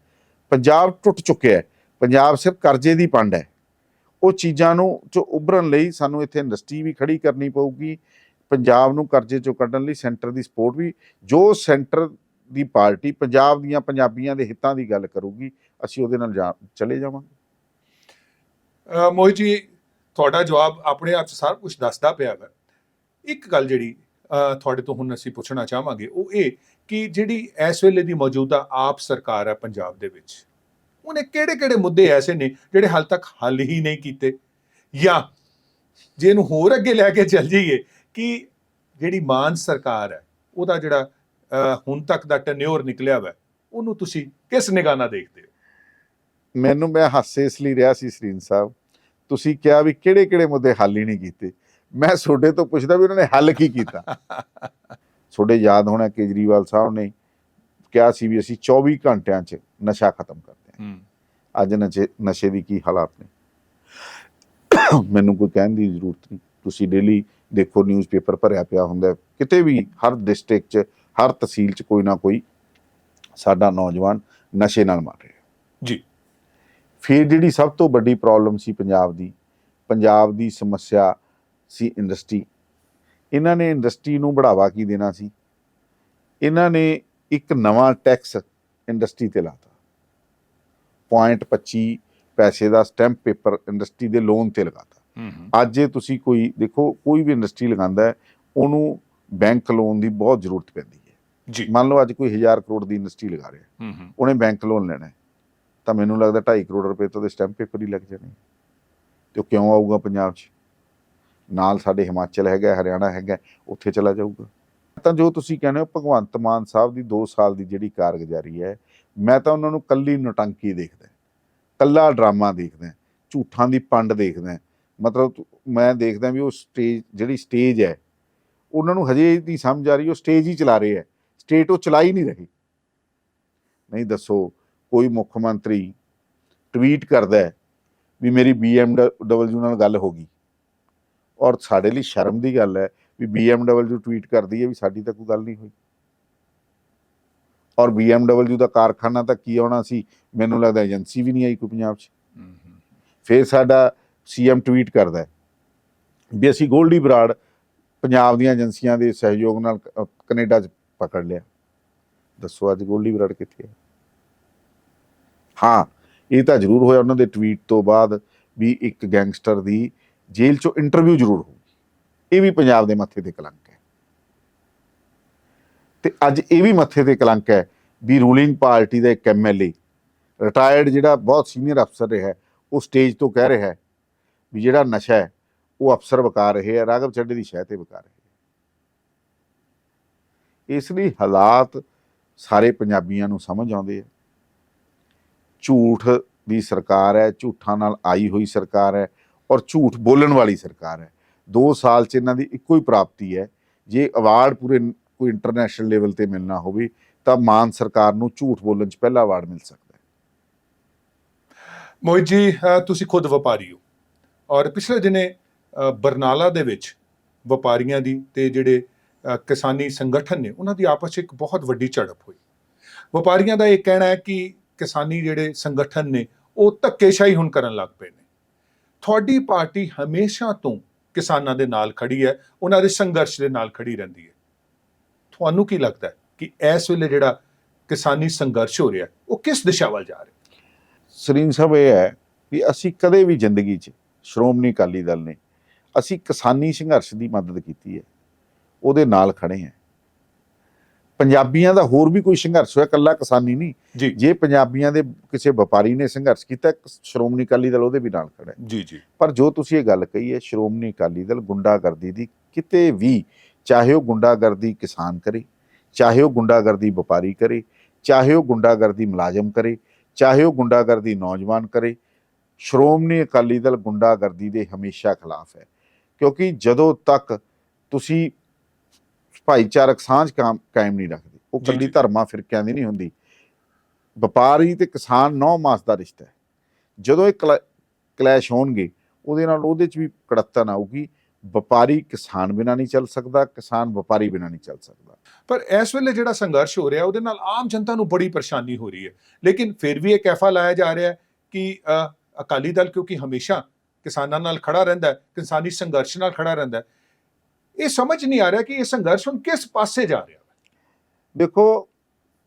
ਪੰਜਾਬ ਟੁੱਟ ਚੁੱਕਿਆ ਹੈ। ਪੰਜਾਬ ਸਿਰਫ ਕਰਜ਼ੇ ਦੀ ਪੰਡ ਹੈ। ਉਹ ਚੀਜ਼ਾਂ ਨੂੰ ਚੋਂ ਉੱਭਰਨ ਲਈ ਸਾਨੂੰ ਇੱਥੇ ਇੰਡਸਟਰੀ ਵੀ ਖੜੀ ਕਰਨੀ ਪਊਗੀ, ਪੰਜਾਬ ਨੂੰ ਕਰਜ਼ੇ ਚੋਂ ਕੱਢਣ ਲਈ ਸੈਂਟਰ ਦੀ ਸਪੋਰਟ ਵੀ, ਜੋ ਸੈਂਟਰ ਦੀ ਪਾਰਟੀ ਪੰਜਾਬ ਦੀਆਂ ਪੰਜਾਬੀਆਂ ਦੇ ਹਿੱਤਾਂ ਦੀ ਗੱਲ ਕਰੂਗੀ, ਅਸੀਂ ਉਹਦੇ ਨਾਲ ਜਾ- ਚਲੇ ਜਾਵਾਂਗੇ। ਮੋਹਿਤ ਜੀ, ਤੁਹਾਡਾ ਜਵਾਬ ਆਪਣੇ ਆਪ 'ਚ ਸਾਰਾ ਕੁਝ ਦੱਸਦਾ ਪਿਆ ਹੈ ਇੱਕ ਗੱਲ ਜਿਹੜੀ ਤੁਹਾਡੇ ਤੋਂ ਹੁਣ ਅਸੀਂ ਪੁੱਛਣਾ ਚਾਹਾਂਗੇ, ਉਹ ਇਹ ਕਿ ਜਿਹੜੀ ਇਸ ਵੇਲੇ ਦੀ ਮੌਜੂਦਾ ਆਪ ਸਰਕਾਰ ਹੈ ਪੰਜਾਬ ਦੇ ਵਿੱਚ ਉਹਨੇ ਕਿਹੜੇ-ਕਿਹੜੇ ਮੁੱਦੇ ਐਸੇ ਨੇ ਜਿਹੜੇ ਹਾਲ ਤੱਕ ਹੱਲ ਹੀ ਨਹੀਂ ਕੀਤੇ? ਜਾਂ ਜੇ ਇਹਨੂੰ ਹੋਰ ਅੱਗੇ ਲੈ ਕੇ ਚੱਲ ਜਾਈਏ ਕਿ ਜਿਹੜੀ ਮਾਨ ਸਰਕਾਰ ਹੈ ਉਹਦਾ ਜਿਹੜਾ ਹੁਣ ਤੱਕ ਦਾ ਟੈਨਿਓਰ ਨਿਕਲਿਆ ਵਾ ਉਹਨੂੰ ਤੁਸੀਂ ਕਿਸ ਨਿਗਾਹ ਨਾਲ ਦੇਖਦੇ ਹੋ? ਮੈਨੂੰ ਮੈਂ ਹਾਸੇ ਇਸ ਲਈ ਰਿਹਾ ਸੀ ਸਰੀਨ ਸਾਹਿਬ ਤੁਸੀਂ ਕਿਹਾ ਵੀ ਕਿਹੜੇ ਕਿਹੜੇ ਮੁੱਦੇ ਹੱਲ ਹੀ ਨਹੀਂ ਕੀਤੇ। ਮੈਂ ਤੁਹਾਡੇ ਤੋਂ ਪੁੱਛਦਾ ਵੀ ਉਹਨਾਂ ਨੇ ਹੱਲ ਕੀ ਕੀਤਾ? ਤੁਹਾਡੇ ਯਾਦ ਹੋਣਾ ਕੇਜਰੀਵਾਲ ਸਾਹਿਬ ਨੇ ਕਿਹਾ ਸੀ ਵੀ ਅਸੀਂ 24 ਘੰਟਿਆਂ 'ਚ ਨਸ਼ਾ ਖਤਮ ਕਰਦੇ ਹਾਂ। ਹੂੰ ਅੱਜ ਨਸ਼ੇ ਨਸ਼ੇ ਦੀ ਕੀ ਹਾਲਾਤ ਨੇ? ਮੈਨੂੰ ਕੋਈ ਕਹਿਣ ਦੀ ਜ਼ਰੂਰਤ ਨਹੀਂ। ਤੁਸੀਂ ਡੇਲੀ ਦੇਖੋ ਨਿਊਜ਼ਪੇਪਰ ਭਰਿਆ ਪਿਆ ਹੁੰਦਾ। ਕਿਤੇ ਵੀ ਹਰ ਡਿਸਟ੍ਰਿਕਟ 'ਚ ਹਰ ਤਹਿਸੀਲ 'ਚ ਕੋਈ ਨਾ ਕੋਈ ਸਾਡਾ ਨੌਜਵਾਨ ਨਸ਼ੇ ਨਾਲ ਮਰ ਰਿਹਾ ਜੀ। ਫਿਰ ਜਿਹੜੀ ਸਭ ਤੋਂ ਵੱਡੀ ਪ੍ਰੋਬਲਮ ਸੀ ਪੰਜਾਬ ਦੀ ਪੰਜਾਬ ਦੀ ਸਮੱਸਿਆ ਸੀ ਇੰਡਸਟਰੀ ਇਹਨਾਂ ਨੇ ਇੰਡਸਟਰੀ ਨੂੰ ਬੜਾਵਾ ਕੀ ਦੇਣਾ ਸੀ? ਇਹਨਾਂ ਨੇ ਇੱਕ ਨਵਾਂ ਟੈਕਸ ਇੰਡਸਟਰੀ ਤੇ ਲਾਤਾ। 0.25 ਪੈਸੇ ਦਾ ਸਟੈਂਪ ਪੇਪਰ ਇੰਡਸਟਰੀ ਦੇ ਲੋਨ ਤੇ ਲਗਾਤਾ। ਅੱਜ ਜੇ ਤੁਸੀਂ ਕੋਈ ਦੇਖੋ ਕੋਈ ਵੀ ਇੰਡਸਟਰੀ ਲਗਾਉਂਦਾ ਉਹਨੂੰ ਬੈਂਕ ਲੋਨ ਦੀ ਬਹੁਤ ਜ਼ਰੂਰਤ ਪੈਂਦੀ ਹੈ। ਜੀ। ਮੰਨ ਲਓ ਅੱਜ ਕੋਈ 1000 ਕਰੋੜ ਦੀ ਇੰਡਸਟਰੀ ਲਗਾ ਰਿਹਾ ਉਹਨੇ ਬੈਂਕ ਲੋਨ ਲੈਣਾ ਤਾਂ ਮੈਨੂੰ ਲੱਗਦਾ 2.5 ਕਰੋੜ ਰੁਪਏ ਤੋਂ ਉਹਦੇ ਸਟੈਂਪ ਪੇਪਰ ਹੀ ਲੱਗ ਜਾਣੇ। ਤੇ ਉਹ ਕਿਉਂ ਆਊਗਾ ਪੰਜਾਬ 'ਚ? ਨਾਲ ਸਾਡੇ ਹਿਮਾਚਲ ਹੈਗਾ ਹਰਿਆਣਾ ਹੈਗਾ ਉੱਥੇ ਚਲਾ ਜਾਊਗਾ। ਤਾਂ ਜੋ ਤੁਸੀਂ ਕਹਿੰਦੇ ਹੋ ਭਗਵੰਤ ਮਾਨ ਸਾਹਿਬ ਦੀ 2 ਸਾਲ ਦੀ ਜਿਹੜੀ ਕਾਰਗੁਜ਼ਾਰੀ ਹੈ ਮੈਂ ਤਾਂ ਉਹਨਾਂ ਨੂੰ ਕੱਲੀ ਨਟੰਕੀ ਦੇਖਦਾ, ਕੱਲਾ ਡਰਾਮਾ ਦੇਖਦਾ, ਝੂਠਾਂ ਦੀ ਪੰਡ ਦੇਖਦਾ। ਮਤਲਬ ਮੈਂ ਦੇਖਦਾ ਵੀ ਉਹ ਸਟੇਜ, ਜਿਹੜੀ ਸਟੇਜ ਹੈ, ਉਹਨਾਂ ਨੂੰ ਹਜੇ ਨਹੀਂ ਸਮਝ ਆ ਰਹੀ, ਉਹ ਸਟੇਜ ਹੀ ਚਲਾ ਰਹੇ ਹੈ। ਸਟੇਟ ਉਹ ਚਲਾ ਹੀ ਨਹੀਂ ਰਹੇ। ਨਹੀਂ ਦੱਸੋ, ਕੋਈ ਮੁੱਖ ਮੰਤਰੀ ਟਵੀਟ ਕਰਦਾ ਹੈ ਵੀ ਮੇਰੀ BMW ਨਾਲ ਗੱਲ ਹੋ ਗਈ। ਔਰ ਸਾਡੇ ਲਈ ਸ਼ਰਮ ਦੀ ਗੱਲ ਹੈ ਵੀ BMW ਟਵੀਟ ਕਰਦੀ ਹੈ ਵੀ ਸਾਡੀ ਤਾਂ ਕੋਈ ਗੱਲ ਨਹੀਂ ਹੋਈ। ਔਰ BMW ਦਾ ਕਾਰਖਾਨਾ ਤਾਂ ਕੀ ਆਉਣਾ ਸੀ? ਮੈਨੂੰ ਲੱਗਦਾ ਏਜੰਸੀ ਵੀ ਨਹੀਂ ਆਈ ਕੋਈ ਪੰਜਾਬ 'ਚ। ਹੂੰ ਫਿਰ ਸਾਡਾ ਸੀਐਮ ਟਵੀਟ ਕਰਦਾ ਵੀ ਅਸੀਂ ਗੋਲਡੀ ਬਰਾੜ ਪੰਜਾਬ ਦੀਆਂ ਏਜੰਸੀਆਂ ਦੇ ਸਹਿਯੋਗ ਨਾਲ ਕ- ਕੈਨੇਡਾ 'ਚ ਪਕੜ ਲਿਆ। ਦੱਸੋ ਅੱਜ ਗੋਲਡੀ ਬਰਾੜ ਕਿੱਥੇ ਹੈ? ਹਾਂ, ਇਹ ਤਾਂ ਜ਼ਰੂਰ ਹੋਇਆ ਉਹਨਾਂ ਦੇ ਟਵੀਟ ਤੋਂ ਬਾਅਦ ਵੀ ਇੱਕ ਗੈਂਗਸਟਰ ਦੀ ਜੇਲ੍ਹ 'ਚੋਂ ਇੰਟਰਵਿਊ ਜ਼ਰੂਰ ਹੋਊਗੀ ਇਹ ਵੀ ਪੰਜਾਬ ਦੇ ਮੱਥੇ ਤੇ ਕਲੰਕ। ਤੇ ਅੱਜ ਇਹ ਵੀ ਮੱਥੇ ਤੇ ਕਲੰਕ ਹੈ ਵੀ ਰੂਲਿੰਗ ਪਾਰਟੀ ਦਾ ਇੱਕ ਐਮਐਲਏ ਰਿਟਾਇਰਡ ਜਿਹੜਾ ਬਹੁਤ ਸੀਨੀਅਰ ਅਫਸਰ ਰਿਹਾ ਉਹ ਸਟੇਜ ਤੋਂ ਕਹਿ ਰਿਹਾ ਵੀ ਜਿਹੜਾ ਨਸ਼ਾ ਹੈ, ਉਹ ਅਫਸਰ ਵਿਕਾ ਰਹੇ ਆ ਰਾਘਵ ਚੱਡੇ ਦੀ ਸ਼ਹਿ ਤੇ ਵਿਕਾ ਰਹੇ ਆ। ਇਸ ਲਈ ਹਾਲਾਤ ਸਾਰੇ ਪੰਜਾਬੀਆਂ ਨੂੰ ਸਮਝ ਆਉਂਦੇ ਆ। ਝੂਠ ਦੀ ਸਰਕਾਰ ਹੈ, ਝੂਠਾਂ ਨਾਲ ਆਈ ਹੋਈ ਸਰਕਾਰ ਹੈ ਔਰ ਝੂਠ ਬੋਲਣ ਵਾਲੀ ਸਰਕਾਰ ਹੈ। 2 ਸਾਲ ਚ ਇਹਨਾਂ ਦੀ ਇੱਕੋ ਹੀ ਪ੍ਰਾਪਤੀ ਹੈ। ਜੇ ਅਵਾਰਡ ਪੂਰੇ ਕੋਈ ਇੰਟਰਨੈਸ਼ਨਲ ਲੈਵਲ ਤੇ ਮਿਲਣਾ ਹੋਵੇ, ਤਾਂ ਮਾਨ ਸਰਕਾਰ ਨੂੰ ਝੂਠ ਬੋਲਣ ਚ ਪਹਿਲਾ ਅਵਾਰਡ ਮਿਲ ਸਕਦਾ ਹੈ। ਮੋਹਿਤ ਜੀ ਤੁਸੀਂ ਖੁਦ ਵਪਾਰੀ ਹੋ ਔਰ ਪਿਛਲੇ ਦਿਨੇ ਬਰਨਾਲਾ ਦੇ ਵਿੱਚ ਵਪਾਰੀਆਂ ਦੀ ਤੇ ਜਿਹੜੇ ਕਿਸਾਨੀ ਸੰਗਠਨ ਨੇ, ਉਹਨਾਂ ਦੀ ਆਪਸ 'ਚ ਇੱਕ ਬਹੁਤ ਵੱਡੀ ਝੜਪ ਹੋਈ। ਵਪਾਰੀਆਂ ਦਾ ਇਹ ਕਹਿਣਾ ਹੈ ਕਿ ਕਿਸਾਨੀ ਜਿਹੜੇ ਸੰਗਠਨ ਨੇ, ਉਹ ਧੱਕੇਸ਼ਾਹੀ ਹੁਣ ਕਰਨ ਲੱਗ ਪਏ ਨੇ। ਤੁਹਾਡੀ ਪਾਰਟੀ ਹਮੇਸ਼ਾ ਤੋਂ ਕਿਸਾਨਾਂ ਦੇ ਨਾਲ ਖੜੀ ਹੈ, ਉਹਨਾਂ ਦੇ ਸੰਘਰਸ਼ ਦੇ ਨਾਲ ਖੜੀ ਰਹਿੰਦੀ ਹੈ। ਤੁਹਾਨੂੰ ਕੀ ਲੱਗਦਾ ਕਿ ਇਸ ਵੇਲੇ ਜਿਹੜਾ ਕਿਸਾਨੀ ਸੰਘਰਸ਼ ਹੋ ਰਿਹਾ ਉਹ ਕਿਸ ਦਿਸ਼ਾ ਵੱਲ ਜਾ ਰਿਹਾ ਸਰੀਨ ਸਾਹਿਬ ਇਹ ਹੈ ਵੀ ਅਸੀਂ ਕਦੇ ਵੀ ਜ਼ਿੰਦਗੀ 'ਚ ਸ਼੍ਰੋਮਣੀ ਅਕਾਲੀ ਦਲ ਨੇ ਅਸੀਂ ਕਿਸਾਨੀ ਸੰਘਰਸ਼ ਦੀ ਮਦਦ ਕੀਤੀ ਹੈ ਉਹਦੇ ਨਾਲ ਖੜੇ ਹਾਂ। ਪੰਜਾਬੀਆਂ ਦਾ ਹੋਰ ਵੀ ਕੋਈ ਸੰਘਰਸ਼ ਹੋਇਆ ਕੱਲਾ ਕਿਸਾਨੀ ਨਹੀਂ। ਜੀ। ਪੰਜਾਬੀਆਂ ਦੇ ਕਿਸੇ ਵਪਾਰੀ ਨੇ ਸੰਘਰਸ਼ ਕੀਤਾ ਸ਼੍ਰੋਮਣੀ ਅਕਾਲੀ ਦਲ ਉਹਦੇ ਵੀ ਨਾਲ ਖੜਾ ਹੈ। ਜੀ ਜੀ। ਪਰ ਜੋ ਤੁਸੀਂ ਇਹ ਗੱਲ ਕਹੀ ਹੈ ਸ਼੍ਰੋਮਣੀ ਅਕਾਲੀ ਦਲ ਗੁੰਡਾਗਰਦੀ ਦੀ ਕਿਤੇ ਵੀ ਚਾਹੇ ਉਹ ਗੁੰਡਾਗਰਦੀ ਕਿਸਾਨ ਕਰੇ ਚਾਹੇ ਉਹ ਗੁੰਡਾਗਰਦੀ ਵਪਾਰੀ ਕਰੇ ਚਾਹੇ ਉਹ ਗੁੰਡਾਗਰਦੀ ਮੁਲਾਜ਼ਮ ਕਰੇ ਚਾਹੇ ਉਹ ਗੁੰਡਾਗਰਦੀ ਨੌਜਵਾਨ ਕਰੇ ਸ਼੍ਰੋਮਣੀ ਅਕਾਲੀ ਦਲ ਗੁੰਡਾਗਰਦੀ ਦੇ ਹਮੇਸ਼ਾ ਖਿਲਾਫ ਹੈ। ਕਿਉਂਕਿ ਜਦੋਂ ਤੱਕ ਤੁਸੀਂ ਭਾਈਚਾਰਕ ਸਾਂਝ ਕਾਇਮ ਨਹੀਂ ਰੱਖਦੇ ਉਹ ਕੱਲੀ। ਧਰਮਾਂ ਫਿਰਕਿਆਂ ਦੀ ਨਹੀਂ ਹੁੰਦੀ। ਵਪਾਰੀ ਤੇ ਕਿਸਾਨ ਨੌ ਮਾਸ ਦਾ ਰਿਸ਼ਤਾ ਹੈ। ਜਦੋਂ ਇਹ ਕਲਾ- ਕਲੈਸ਼ ਹੋਣਗੇ ਉਹਦੇ ਨਾਲ ਉਹਦੇ ਚ ਵੀ ਕੜੱਤਨ ਆਊਗੀ ਵਪਾਰੀ ਕਿਸਾਨ ਬਿਨਾ ਨਹੀਂ ਚੱਲ ਸਕਦਾ ਕਿਸਾਨ ਵਪਾਰੀ ਬਿਨਾ ਨਹੀਂ ਚੱਲ ਸਕਦਾ। ਪਰ ਇਸ ਵੇਲੇ ਜਿਹੜਾ ਸੰਘਰਸ਼ ਹੋ ਰਿਹਾ ਉਹਦੇ ਨਾਲ ਆਮ ਜਨਤਾ ਨੂੰ ਬੜੀ ਪਰੇਸ਼ਾਨੀ ਹੋ ਰਹੀ ਹੈ। ਲੇਕਿਨ ਫਿਰ ਵੀ ਇਹ ਕੈਫਾ ਲਾਇਆ ਜਾ ਰਿਹਾ ਹੈ ਕਿ ਅਕਾਲੀ ਦਲ ਕਿਉਂਕਿ ਹਮੇਸ਼ਾ ਕਿਸਾਨਾਂ ਨਾਲ ਖੜਾ ਰਹਿੰਦਾ ਹੈ ਕਿਸਾਨੀ ਸੰਘਰਸ਼ ਨਾਲ ਖੜਾ ਰਹਿੰਦਾ ਹੈ। ਇਹ ਸਮਝ ਨਹੀਂ ਆ ਰਿਹਾ ਕਿ ਇਹ ਸੰਘਰਸ਼ ਹੁਣ ਕਿਸ ਪਾਸੇ ਜਾ ਰਿਹਾ ਹੈ। ਦੇਖੋ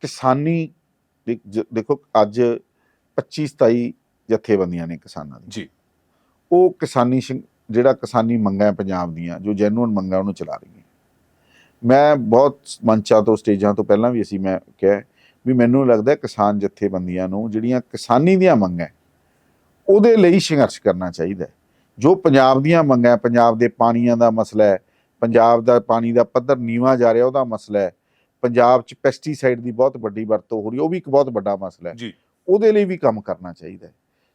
ਕਿਸਾਨੀ ਦੇਖ- ਅੱਜ 25 27 ਜਥੇਬੰਦੀਆਂ ਨੇ ਕਿਸਾਨਾਂ ਦੀ। ਜੀ। ਉਹ ਕਿਸਾਨੀ ਜਿਹੜਾ ਕਿਸਾਨੀ ਮੰਗਾਂ ਹੈ ਪੰਜਾਬ ਦੀਆਂ ਜੋ ਜੈਨੂਅਨ ਮੰਗਾਂ ਉਹਨੂੰ ਚਲਾ ਰਹੀਆਂ ਮੈਂ ਬਹੁਤ ਮੰਚਾਂ ਤੋਂ ਸਟੇਜਾਂ ਤੋਂ ਪਹਿਲਾਂ ਵੀ ਅਸੀਂ ਮੈਂ ਕਿਹਾ ਵੀ ਮੈਨੂੰ ਲੱਗਦਾ ਹੈ ਕਿਸਾਨ ਜਥੇਬੰਦੀਆਂ ਨੂੰ ਜਿਹੜੀਆਂ ਕਿਸਾਨੀ ਦੀਆਂ ਮੰਗਾਂ ਹੈ, ਉਹਦੇ ਲਈ ਸੰਘਰਸ਼ ਕਰਨਾ ਚਾਹੀਦਾ ਹੈ। ਜੋ ਪੰਜਾਬ ਦੀਆਂ ਮੰਗਾਂ ਹੈ, ਪੰਜਾਬ ਦੇ ਪਾਣੀਆਂ ਦਾ ਮਸਲਾ ਹੈ ਪੰਜਾਬ ਦਾ ਪਾਣੀ ਦਾ ਪੱਧਰ ਨੀਵਾਂ ਜਾ ਰਿਹਾ ਉਹਦਾ ਮਸਲਾ ਹੈ। ਪੰਜਾਬ 'ਚ ਪੈਸਟੀਸਾਈਡ ਦੀ ਬਹੁਤ ਵੱਡੀ ਵਰਤੋਂ ਹੋ ਰਹੀ ਹੈ, ਉਹ ਵੀ ਇੱਕ ਬਹੁਤ ਵੱਡਾ ਮਸਲਾ ਹੈ। ਜੀ। ਉਹਦੇ ਲਈ ਵੀ ਕੰਮ ਕਰਨਾ ਚਾਹੀਦਾ ਹੈ।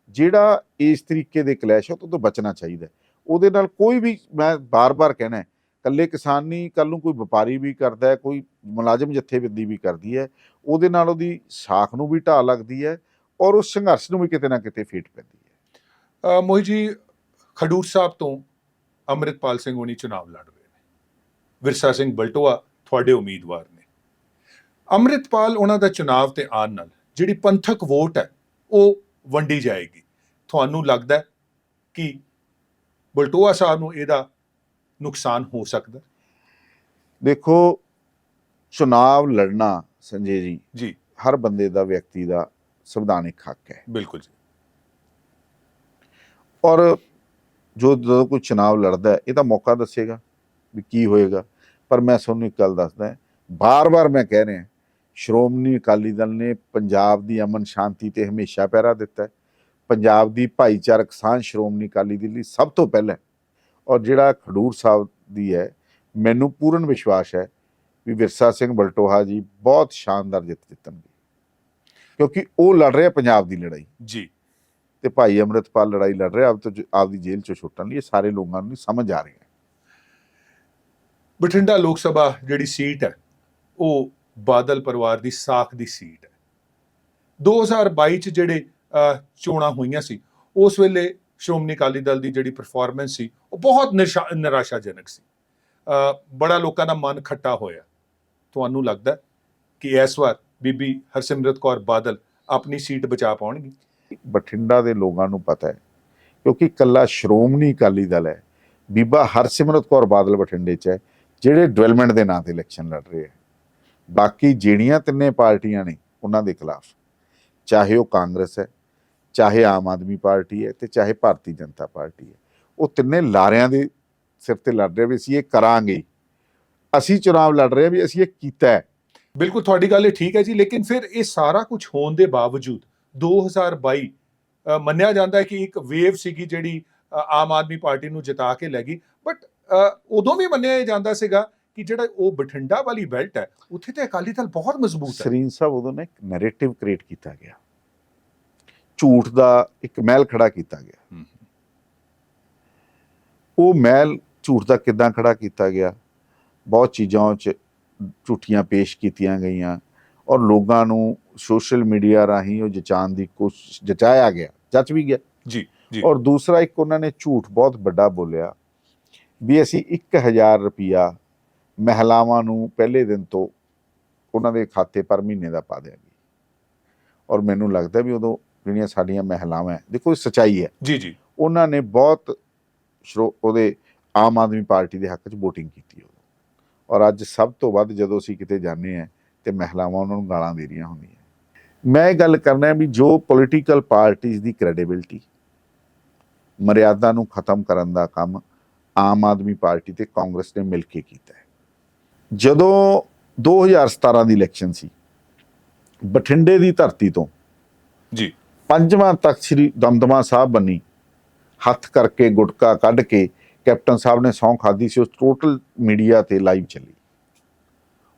ਜਿਹੜਾ ਇਸ ਤਰੀਕੇ ਦੇ ਕਲੈਸ਼ ਹੈ ਉਹ ਤੋਂ ਬਚਣਾ ਚਾਹੀਦਾ ਹੈ। ਉਹਦੇ ਨਾਲ ਕੋਈ ਵੀ ਮੈਂ ਬਾਰ-ਬਾਰ ਕਹਿਣਾ ਹੈ, ਇਕੱਲੇ ਕਿਸਾਨ ਨਹੀਂ ਕੱਲ ਨੂੰ ਕੋਈ ਵਪਾਰੀ ਵੀ ਕਰਦਾ ਹੈ ਕੋਈ ਮੁਲਾਜ਼ਮ ਜਥੇਬੰਦੀ ਵੀ ਕਰਦੀ ਹੈ ਉਹਦੇ ਨਾਲ ਉਹਦੀ ਸਾਖ ਨੂੰ ਵੀ ਢਾਹ ਲੱਗਦੀ ਹੈ ਔਰ ਉਸ ਸੰਘਰਸ਼ ਨੂੰ ਵੀ ਕਿਤੇ ਨਾ ਕਿਤੇ ਫੇਟ ਪੈਂਦੀ ਹੈ। ਮੋਹੀ ਜੀ ਖਡੂਰ ਸਾਹਿਬ ਤੋਂ ਅੰਮ੍ਰਿਤਪਾਲ ਸਿੰਘ ਹੋਣੀ ਚੁਣਾਵ ਲੜ ਰਹੇ ਨੇ। ਵਿਰਸਾ ਸਿੰਘ ਬਲਟੋਆ ਤੁਹਾਡੇ ਉਮੀਦਵਾਰ ਨੇ। ਅੰਮ੍ਰਿਤਪਾਲ ਉਹਨਾਂ ਦਾ ਚੁਣਾਵ ਤੇ ਆਉਣ ਨਾਲ ਜਿਹੜੀ ਪੰਥਕ ਵੋਟ ਹੈ ਉਹ ਵੰਡੀ ਜਾਏਗੀ। ਤੁਹਾਨੂੰ ਲੱਗਦਾ ਕਿ ਬਲਟੋਆ ਸਾਹਿਬ ਨੂੰ ਇਹਦਾ ਨੁਕਸਾਨ ਹੋ ਸਕਦਾ? ਦੇਖੋ ਚੁਣਾਵ ਲੜਨਾ ਸੰਜੇ ਜੀ ਜੀ। ਹਰ ਬੰਦੇ ਦਾ ਵਿਅਕਤੀ ਦਾ ਸੰਵਿਧਾਨਿਕ ਹੱਕ ਹੈ। ਬਿਲਕੁਲ ਜੀ। ਔਰ ਜੋ ਜਦੋਂ ਕੋਈ ਚੁਣਾਵ ਲੜਦਾ ਹੈ, ਇਹ ਤਾਂ ਮੌਕਾ ਦੱਸੇਗਾ ਵੀ ਕੀ ਹੋਏਗਾ। ਪਰ ਮੈਂ ਤੁਹਾਨੂੰ ਇੱਕ ਗੱਲ ਦੱਸਦਾ ਬਾਰ-ਬਾਰ ਮੈਂ ਕਹਿ ਰਿਹਾ ਸ਼੍ਰੋਮਣੀ ਅਕਾਲੀ ਦਲ ਨੇ ਪੰਜਾਬ ਦੀ ਅਮਨ ਸ਼ਾਂਤੀ ਤੇ ਹਮੇਸ਼ਾ ਪਹਿਰਾ ਦਿੱਤਾ ਹੈ। ਪੰਜਾਬ ਦੀ ਭਾਈਚਾਰਕ ਸਾਂਝ ਸ਼੍ਰੋਮਣੀ ਅਕਾਲੀ ਦਲ ਲਈ ਸਭ ਤੋਂ ਪਹਿਲਾਂ। ਔਰ ਜਿਹੜਾ ਖਡੂਰ ਸਾਹਿਬ ਦੀ ਹੈ ਮੈਨੂੰ ਪੂਰਨ ਵਿਸ਼ਵਾਸ ਹੈ ਵੀ ਵਿਰਸਾ ਸਿੰਘ ਬਲਟੋਹਾ ਜੀ ਬਹੁਤ ਸ਼ਾਨਦਾਰ ਜਿੱਤ ਜਿੱਤਣਗੇ। ਕਿਉਂਕਿ ਉਹ ਲੜ ਰਿਹਾ ਪੰਜਾਬ ਦੀ ਲੜਾਈ। ਜੀ। ਤੇ ਭਾਈ ਅੰਮ੍ਰਿਤਪਾਲ ਲੜਾਈ ਲੜ ਰਿਹਾ ਆਪ ਤੋਂ ਆਪਦੀ ਜੇਲ੍ਹ ਚੋਂ ਛੁੱਟਣ ਲਈ ਇਹ ਸਾਰੇ ਲੋਕਾਂ ਨੂੰ ਸਮਝ ਆ ਰਿਹਾ ਹੈ। ਬਠਿੰਡਾ ਲੋਕ ਸਭਾ ਜਿਹੜੀ ਸੀਟ ਹੈ ਉਹ ਬਾਦਲ ਪਰਿਵਾਰ ਦੀ ਸਾਖ ਦੀ ਸੀਟ ਹੈ। 2022 ਚ ਜਿਹੜੇ ਚੋਣਾਂ ਹੋਈਆਂ ਸੀ। ਉਸ ਵੇਲੇ ਸ਼੍ਰੋਮਣੀ ਅਕਾਲੀ ਦਲ ਦੀ ਜਿਹੜੀ ਪਰਫਾਰਮੈਂਸ ਸੀ, ਉਹ ਬਹੁਤ ਨਿਸ਼ਾ- ਨਿਰਾਸ਼ਾਜਨਕ ਸੀ। ਬੜਾ ਲੋਕਾਂ ਦਾ ਮਨ ਖੱਟਾ ਹੋਇਆ। ਤੁਹਾਨੂੰ ਲੱਗਦਾ ਕਿ ਇਸ ਵਾਰ ਬੀਬੀ ਹਰਸਿਮਰਤ ਕੌਰ ਬਾਦਲ ਆਪਣੀ ਸੀਟ ਬਚਾ ਪਾਉਣਗੇ? ਬਠਿੰਡਾ ਦੇ ਲੋਕਾਂ ਨੂੰ ਪਤਾ ਹੈ, ਕਿਉਂਕਿ ਕੱਲਾ ਸ਼੍ਰੋਮਣੀ ਅਕਾਲੀ ਦਲ ਹੈ। ਬੀਬਾ ਹਰਸਿਮਰਤ ਕੌਰ ਬਾਦਲ ਬਠਿੰਡੇ 'ਚ ਹੈ, ਜਿਹੜੇ ਡਿਵੈਲਪਮੈਂਟ ਦੇ ਨਾਂ ਤੇ ਇਲੈਕਸ਼ਨ ਲੜ ਰਹੇ ਹੈ। ਬਾਕੀ ਜਿਹੜੀਆਂ ਤਿੰਨੇ ਪਾਰਟੀਆਂ ਨੇ, ਉਹਨਾਂ ਦੇ ਖਿਲਾਫ, ਚਾਹੇ ਉਹ ਕਾਂਗਰਸ ਹੈ ਚਾਹੇ ਆਮ ਆਦਮੀ ਪਾਰਟੀ ਹੈ ਤੇ ਚਾਹੇ ਭਾਰਤੀ ਜਨਤਾ ਪਾਰਟੀ ਹੈ। ਉਹ ਤਿੰਨੇ ਲਾਰਿਆਂ ਦੇ ਸਿਰ ਤੇ ਲੜ ਰਹੇ ਵੀ ਅਸੀਂ ਇਹ ਕਰਾਂਗੇ। ਅਸੀਂ ਚੁਣਾਵ ਲੜ ਰਹੇ ਵੀ ਅਸੀਂ ਇਹ ਕੀਤਾ ਹੈ। ਬਿਲਕੁਲ ਤੁਹਾਡੀ ਗੱਲ ਇਹ ਠੀਕ ਹੈ ਜੀ ਲੇਕਿਨ ਫਿਰ ਇਹ ਸਾਰਾ ਕੁਝ ਹੋਣ ਦੇ ਬਾਵਜੂਦ 2022 ਅ, ਮੰਨਿਆ ਜਾਂਦਾ ਹੈ ਕਿ ਇੱਕ ਵੇਵ ਸੀਗੀ ਜਿਹੜੀ ਆਮ ਆਦਮੀ ਪਾਰਟੀ ਨੂੰ ਜਿਤਾ ਕੇ ਲੈ ਗਈ। ਬਟ ਉਦੋਂ ਵੀ ਮੰਨਿਆ ਜਾਂਦਾ ਸੀਗਾ ਕਿ ਜਿਹੜਾ ਉਹ ਬਠਿੰਡਾ ਵਾਲੀ ਬੈਲਟ ਹੈ ਉੱਥੇ ਤੇ ਅਕਾਲੀ ਦਲ ਬਹੁਤ ਮਜ਼ਬੂਤ ਹੈ। ਸਰੀਨ ਸਾਹਿਬ ਉਦੋਂ ਨੇ ਇੱਕ ਨੈਰੇਟਿਵ ਕ੍ਰੀਏਟ ਕੀਤਾ ਗਿਆ। ਝੂਠ ਦਾ ਇੱਕ ਮਹਿਲ ਖੜਾ ਕੀਤਾ ਗਿਆ। ਉਹ ਮਹਿਲ ਝੂਠ ਦਾ ਕਿੱਦਾਂ ਖੜਾ ਕੀਤਾ ਗਿਆ? ਬਹੁਤ ਚੀਜ਼ਾਂ 'ਚ ਝੂਠੀਆਂ ਪੇਸ਼ ਕੀਤੀਆਂ ਗਈਆਂ ਔਰ ਲੋਕਾਂ ਨੂੰ ਸੋਸ਼ਲ ਮੀਡੀਆ ਰਾਹੀਂ ਉਹ ਜਚਾਉਣ ਦੀ ਕੋਸ਼ਿਸ਼ ਜਚਾਇਆ ਗਿਆ ਜਚ ਵੀ ਗਿਆ। ਜੀ ਜੀ। ਔਰ ਦੂਸਰਾ ਇੱਕ ਉਹਨਾਂ ਨੇ ਝੂਠ ਬਹੁਤ ਵੱਡਾ ਬੋਲਿਆ ਵੀ ਅਸੀਂ 1000 ਰੁਪਿਆ ਮਹਿਲਾਵਾਂ ਨੂੰ ਪਹਿਲੇ ਦਿਨ ਤੋਂ ਉਹਨਾਂ ਦੇ ਖਾਤੇ ਪਰ ਮਹੀਨੇ ਦਾ ਪਾ ਦਿਆਂਗੇ। ਔਰ ਮੈਨੂੰ ਲੱਗਦਾ ਵੀ ਉਦੋਂ ਜਿਹੜੀਆਂ ਸਾਡੀਆਂ ਮਹਿਲਾਵਾਂ ਹੈ, ਦੇਖੋ ਇਹ ਸਚਾਈ ਹੈ। ਜੀ ਜੀ। ਉਹਨਾਂ ਨੇ ਬਹੁਤ ਉਹਦੇ ਆਮ ਆਦਮੀ ਪਾਰਟੀ ਦੇ ਹੱਕ 'ਚ VOTING ਕੀਤੀ ਔਰ ਅੱਜ ਸਭ ਤੋਂ ਵੱਧ ਜਦੋਂ ਅਸੀਂ ਕਿਤੇ ਜਾਂਦੇ ਆ ਤੇ ਮਹਿਲਾਵਾਂ ਉਹਨਾਂ ਨੂੰ ਗਾਲਾਂ ਦੇ ਰਹੀਆਂ ਹੁੰਦੀਆਂ। ਮੈਂ ਇਹ ਗੱਲ ਕਰਨਾ ਹੈ ਵੀ ਜੋ ਪੋਲੀਟੀਕਲ ਪਾਰਟੀਆਂ ਦੀ ਕ੍ਰੈਡੀਬਿਲਟੀ ਮਰਿਆਦਾ ਨੂੰ ਖਤਮ ਕਰਨ ਦਾ ਕੰਮ ਆਮ ਆਦਮੀ ਪਾਰਟੀ ਤੇ ਕਾਂਗਰਸ ਨੇ ਮਿਲ ਕੇ ਕੀਤਾ ਹੈ। ਜਦੋਂ 2017 ਦੀ ਇਲੈਕਸ਼ਨ ਸੀ ਬਠਿੰਡੇ ਦੀ ਧਰਤੀ ਤੋਂ ਜੀ। ਪੰਜਵਾਂ ਤਖਤ ਸ੍ਰੀ ਦਮਦਮਾ ਸਾਹਿਬ ਬਣੀ। ਹੱਥ ਕਰਕੇ ਗੁਟਕਾ ਕੱਢ ਕੇ ਕੈਪਟਨ ਸਾਹਿਬ ਨੇ ਸਹੁੰ ਖਾਦੀ ਸੀ, ਉਸ ਟੋਟਲ ਮੀਡੀਆ ਤੇ ਲਾਈਵ ਚੱਲੀ।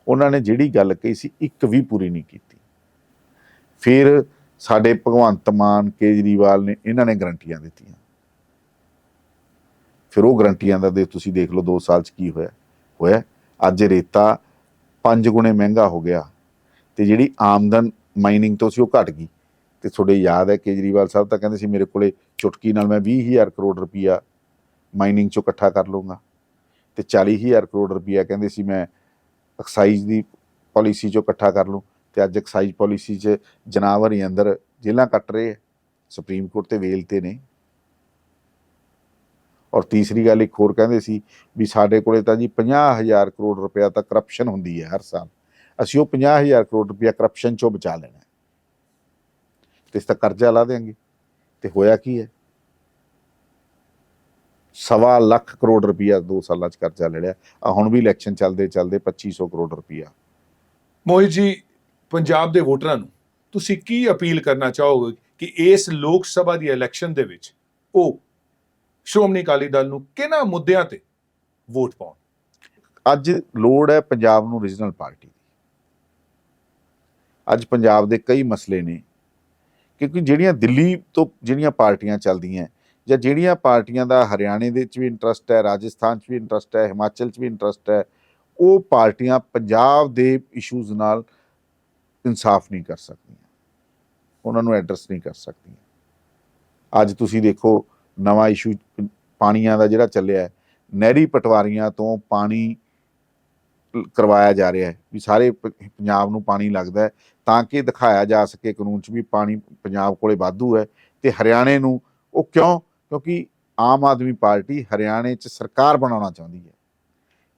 ਉਹਨਾਂ ਨੇ ਜਿਹੜੀ ਗੱਲ ਕਹੀ ਸੀ, ਇੱਕ ਵੀ ਪੂਰੀ ਨਹੀਂ ਕੀਤੀ। ਫਿਰ ਸਾਡੇ ਭਗਵੰਤ ਮਾਨ, ਕੇਜਰੀਵਾਲ ਨੇ ਇਹਨਾਂ ਨੇ ਗਰੰਟੀਆਂ ਦਿੱਤੀਆਂ। ਫਿਰ ਉਹ ਗਰੰਟੀਆਂ ਦਾ ਦੇ ਤੁਸੀਂ ਦੇਖ ਲਓ 2 ਸਾਲ ਚ ਕੀ ਹੋਇਆ। ਹੋਇਆ, ਅੱਜ ਰੇਤਾ ਪੰਜ ਗੁਣੇ ਮਹਿੰਗਾ ਹੋ ਗਿਆ ਤੇ ਜਿਹੜੀ ਆਮਦਨ ਮਾਈਨਿੰਗ ਤੋਂ ਸੀ ਉਹ ਘਟ ਗਈ। ਤੇ ਤੁਹਾਡੇ ਯਾਦ ਹੈ ਕੇਜਰੀਵਾਲ ਸਾਹਿਬ ਤਾਂ ਕਹਿੰਦੇ ਸੀ ਮੇਰੇ ਕੋਲੇ ਚੁਟਕੀ ਨਾਲ ਮੈਂ 20000 ਕਰੋੜ ਰੁਪਈਆ ਮਾਈਨਿੰਗ ਚੋਂ ਇਕੱਠਾ ਕਰ ਲਵਾਂਗਾ ਤੇ 40000 ਕਰੋੜ ਰੁਪਈਆ ਕਹਿੰਦੇ ਸੀ ਮੈਂ ਐਕਸਾਈਜ਼ ਦੀ ਪਾਲਿਸੀ ਚੋਂ ਇਕੱਠਾ ਕਰ ਲੂੰ ਤੇ ਅੱਜ ਐਕਸਾਈਜ਼ ਪਾਲਿਸੀ 'ਚ ਜਨਾਵਰ ਹੀ ਅੰਦਰ ਜੇਲ੍ਹਾਂ ਕੱਟ ਰਹੇ ਆ, ਸੁਪਰੀਮ ਕੋਰਟ ਤੇ ਵੇਲ ਤੇ ਨੇ। ਔਰ ਤੀਸਰੀ ਗੱਲ ਇੱਕ ਹੋਰ ਕਹਿੰਦੇ ਸੀ ਵੀ ਸਾਡੇ ਕੋਲੇ ਤਾਂ ਜੀ 50000 ਕਰੋੜ ਰੁਪਇਆ ਤਾਂ ਕਰਪਸ਼ਨ ਹੁੰਦੀ ਹੈ ਹਰ ਸਾਲ। ਅਸੀਂ ਉਹ 50000 ਕਰੋੜ ਰੁਪਇਆ ਕਰਪਸ਼ਨ ਚੋਂ ਬਚਾ ਲੈਣਾ ਤੇ ਇਸ ਦਾ ਕਰਜ਼ਾ ਲਾ ਦੇਾਂਗੇ ਤੇ ਹੋਇਆ ਕੀ ਹੈ? ਸਵਾ ਲੱਖ ਕਰੋੜ ਰੁਪਇਆ 2 ਸਾਲਾਂ ਚ ਕਰਜ਼ਾ ਲੈ ਲਿਆ। ਆ ਹੁਣ ਵੀ ਇਲੈਕਸ਼ਨ ਚੱਲਦੇ ਚੱਲਦੇ 2500 ਕਰੋੜ ਰੁਪਇਆ ਮੋਹਿਤ ਜੀ ਪੰਜਾਬ ਦੇ ਵੋਟਰਾਂ ਨੂੰ ਤੁਸੀਂ ਕੀ ਅਪੀਲ ਕਰਨਾ ਚਾਹੋਗੇ ਕਿ ਇਸ ਲੋਕ ਸਭਾ ਦੀ ਇਲੈਕਸ਼ਨ ਦੇ ਵਿੱਚ ਉਹ ਸ਼੍ਰੋਮਣੀ ਅਕਾਲੀ ਦਲ ਨੂੰ ਕਿਹਨਾਂ ਮੁੱਦਿਆਂ ਤੇ ਵੋਟ ਪਾਉਣ? ਅੱਜ ਲੋੜ ਹੈ ਪੰਜਾਬ ਨੂੰ ਰੀਜਨਲ ਪਾਰਟੀ ਦੀ। ਅੱਜ ਪੰਜਾਬ ਦੇ ਕਈ ਮਸਲੇ ਨੇ। ਕਿਉਂਕਿ ਜਿਹੜੀਆਂ ਦਿੱਲੀ ਤੋਂ ਜਿਹੜੀਆਂ ਪਾਰਟੀਆਂ ਚੱਲਦੀਆਂ ਜਾਂ ਜਿਹੜੀਆਂ ਪਾਰਟੀਆਂ ਦਾ ਹਰਿਆਣੇ ਦੇ ਵਿੱਚ ਵੀ ਇੰਟਰਸਟ ਹੈ, ਰਾਜਸਥਾਨ 'ਚ ਵੀ ਇੰਟਰਸਟ ਹੈ, ਹਿਮਾਚਲ 'ਚ ਵੀ ਇੰਟਰਸਟ ਹੈ, ਉਹ ਪਾਰਟੀਆਂ ਪੰਜਾਬ ਦੇ ਇਸ਼ੂਜ਼ ਨਾਲ ਇਨਸਾਫ ਨਹੀਂ ਕਰ ਸਕਦੀਆਂ। ਉਹਨਾਂ ਨੂੰ ਐਡਰੈਸ ਨਹੀਂ ਕਰ ਸਕਦੀਆਂ। ਅੱਜ ਤੁਸੀਂ ਦੇਖੋ ਨਵਾਂ ਇਸ਼ੂ ਪਾਣੀਆਂ ਦਾ ਜਿਹੜਾ ਚੱਲਿਆ ਨਹਿਰੀ ਪਟਵਾਰੀਆਂ ਤੋਂ ਪਾਣੀ ਕਰਵਾਇਆ ਜਾ ਰਿਹਾ ਹੈ ਵੀ ਸਾਰੇ ਪੰਜਾਬ ਨੂੰ ਪਾਣੀ ਲੱਗਦਾ ਹੈ ਤਾਂ ਕਿ ਦਿਖਾਇਆ ਜਾ ਸਕੇ ਕਾਨੂੰਨ 'ਚ ਵੀ ਪਾਣੀ ਪੰਜਾਬ ਕੋਲੇ ਵਾਧੂ ਹੈ ਤੇ ਹਰਿਆਣੇ ਨੂੰ ਉਹ ਕਿਉਂ? ਕਿਉਂਕਿ ਆਮ ਆਦਮੀ ਪਾਰਟੀ ਹਰਿਆਣੇ 'ਚ ਸਰਕਾਰ ਬਣਾਉਣਾ ਚਾਹੁੰਦੀ ਹੈ।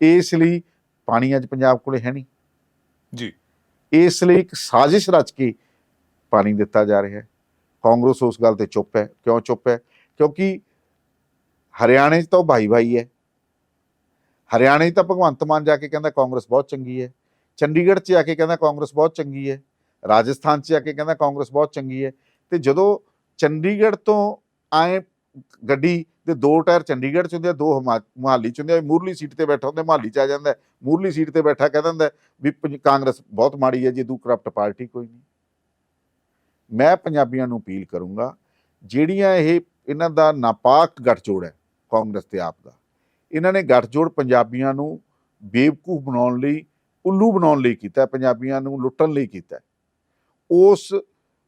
ਇਸ ਲਈ ਪਾਣੀ ਅੱਜ ਪੰਜਾਬ ਕੋਲੇ ਹੈ ਨਹੀਂ। ਜੀ। ਇਸ ਲਈ ਇੱਕ ਸਾਜ਼ਿਸ਼ ਰਚ ਕੇ ਪਾਣੀ ਦਿੱਤਾ ਜਾ ਰਿਹਾ ਹੈ। ਕਾਂਗਰਸ ਉਸ ਗੱਲ ਤੇ ਚੁੱਪ ਹੈ। ਕਿਉਂ ਚੁੱਪ ਹੈ? ਕਿਉਂਕਿ ਹਰਿਆਣੇ 'ਚ ਤਾਂ ਭਾਈ ਭਾਈ ਹੈ। ਹਰਿਆਣੇ 'ਚ ਤਾਂ ਭਗਵੰਤ ਮਾਨ ਜਾ ਕੇ ਕਹਿੰਦਾ ਕਾਂਗਰਸ ਬਹੁਤ ਚੰਗੀ ਹੈ। ਚੰਡੀਗੜ੍ਹ 'ਚ ਜਾ ਕੇ ਕਹਿੰਦਾ ਕਾਂਗਰਸ ਬਹੁਤ ਚੰਗੀ ਹੈ। ਰਾਜਸਥਾਨ 'ਚ ਜਾ ਕੇ ਕਹਿੰਦਾ ਕਾਂਗਰਸ ਬਹੁਤ ਚੰਗੀ ਹੈ। ਤੇ ਜਦੋਂ ਚੰਡੀਗੜ੍ਹ ਤੋਂ ਆਏ ਗੱਡੀ ਦੇ ਦੋ ਟਾਇਰ ਚੰਡੀਗੜ੍ਹ 'ਚ ਹੁੰਦੇ ਆ ਦੋ ਹਿਮਾ- ਮੁਹਾਲੀ 'ਚ ਹੁੰਦੇ ਆ ਮੂਰਲੀ ਸੀਟ ਤੇ ਬੈਠਾ ਹੁੰਦਾ ਮੁਹਾਲੀ 'ਚ ਆ ਜਾਂਦਾ ਹੈ, ਮੂਰਲੀ ਸੀਟ ਤੇ ਬੈਠਾ ਕਹਿ ਦਿੰਦਾ ਵੀ ਪੰਜ- ਕਾਂਗਰਸ ਬਹੁਤ ਮਾੜੀ ਹੈ ਜੀ ਦੂ ਕਰਪਟ ਪਾਰਟੀ ਕੋਈ ਨਹੀਂ। ਮੈਂ ਪੰਜਾਬੀਆਂ ਨੂੰ ਅਪੀਲ ਕਰੂੰਗਾ ਜਿਹੜੀਆਂ ਇਹ ਇਹਨਾਂ ਦਾ ਨਾਪਾਕ ਗੱਠਜੋੜ ਹੈ ਕਾਂਗਰਸ ਤੇ ਆਪ ਦਾ ਇਹਨਾਂ ਨੇ ਗੱਠਜੋੜ ਪੰਜਾਬੀਆਂ ਨੂੰ ਬੇਵਕੂਫ ਬਣਾਉਣ ਲਈ, ਉੱਲੂ ਬਣਾਉਣ ਲਈ ਕੀਤਾ, ਪੰਜਾਬੀਆਂ ਨੂੰ ਲੁੱਟਣ ਲਈ ਕੀਤਾ। ਉਸ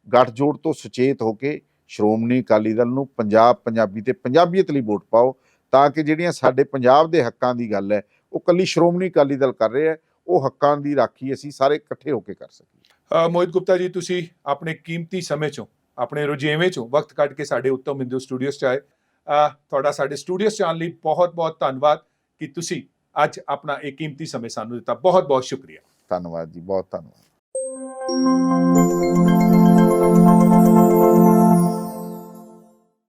ਗੱਠਜੋੜ ਤੋਂ ਸੁਚੇਤ ਹੋ ਕੇ ਸ਼੍ਰੋਮਣੀ ਅਕਾਲੀ ਦਲ ਨੂੰ ਪੰਜਾਬ ਪੰਜਾਬੀ ਤੇ ਪੰਜਾਬੀਅਤ ਲਈ ਵੋਟ ਪਾਓ, ਤਾਂ ਕਿ ਜਿਹੜੀਆਂ ਸਾਡੇ ਪੰਜਾਬ ਦੇ ਹੱਕਾਂ ਦੀ ਗੱਲ ਹੈ, ਉਹ ਕੱਲੀ ਸ਼੍ਰੋਮਣੀ ਅਕਾਲੀ ਦਲ ਕਰ ਰਿਹਾ ਹੈ, ਉਹ ਹੱਕਾਂ ਦੀ ਰਾਖੀ ਅਸੀਂ ਸਾਰੇ ਇਕੱਠੇ ਹੋ ਕੇ ਕਰ ਸਕੀਏ। ਮੋਹਿਤ ਗੁਪਤਾ ਜੀ, ਤੁਸੀਂ ਆਪਣੇ ਕੀਮਤੀ ਸਮੇਂ ਚੋਂ, ਆਪਣੇ ਰੁਝੇਵੇਂ ਚੋਂ ਵਕਤ ਕੱਢ ਕੇ ਸਾਡੇ ਉੱਤਮ ਹਿੰਦੂ ਸਟੂਡੀਓਜ਼ 'ਚ ਆਏ। ਤੁਹਾਡਾ ਸਾਡੇ ਸਟੂਡੀਓ 'ਚ ਆਉਣ ਲਈ ਬਹੁਤ-ਬਹੁਤ ਧੰਨਵਾਦ ਕਿ ਤੁਸੀਂ ਅੱਜ ਆਪਣਾ ਇਹ ਕੀਮਤੀ ਸਮੇਂ ਸਾਨੂੰ ਦਿੱਤਾ। ਬਹੁਤ-ਬਹੁਤ ਸ਼ੁਕਰੀਆ। ਧੰਨਵਾਦ ਜੀ, ਬਹੁਤ ਧੰਨਵਾਦ।